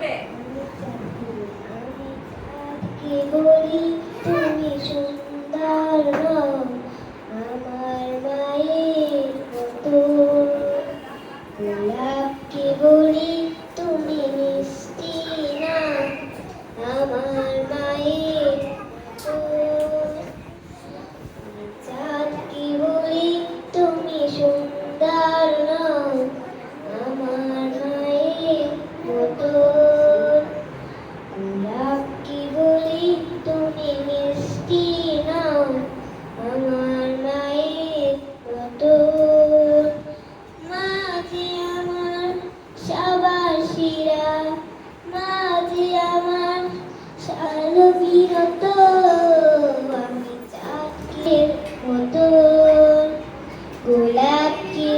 বলবে কি বলি তুমি সুন্দর আমার মায়ের মতো গোলাপ কি বলি গোলাপ কি বলে তুমি মিষ্টি নাও আমার মায়ের মতো মাঝে আমার সবার মাঝে আমার সালো আমি চাঁদকে মতো গোলাপ কি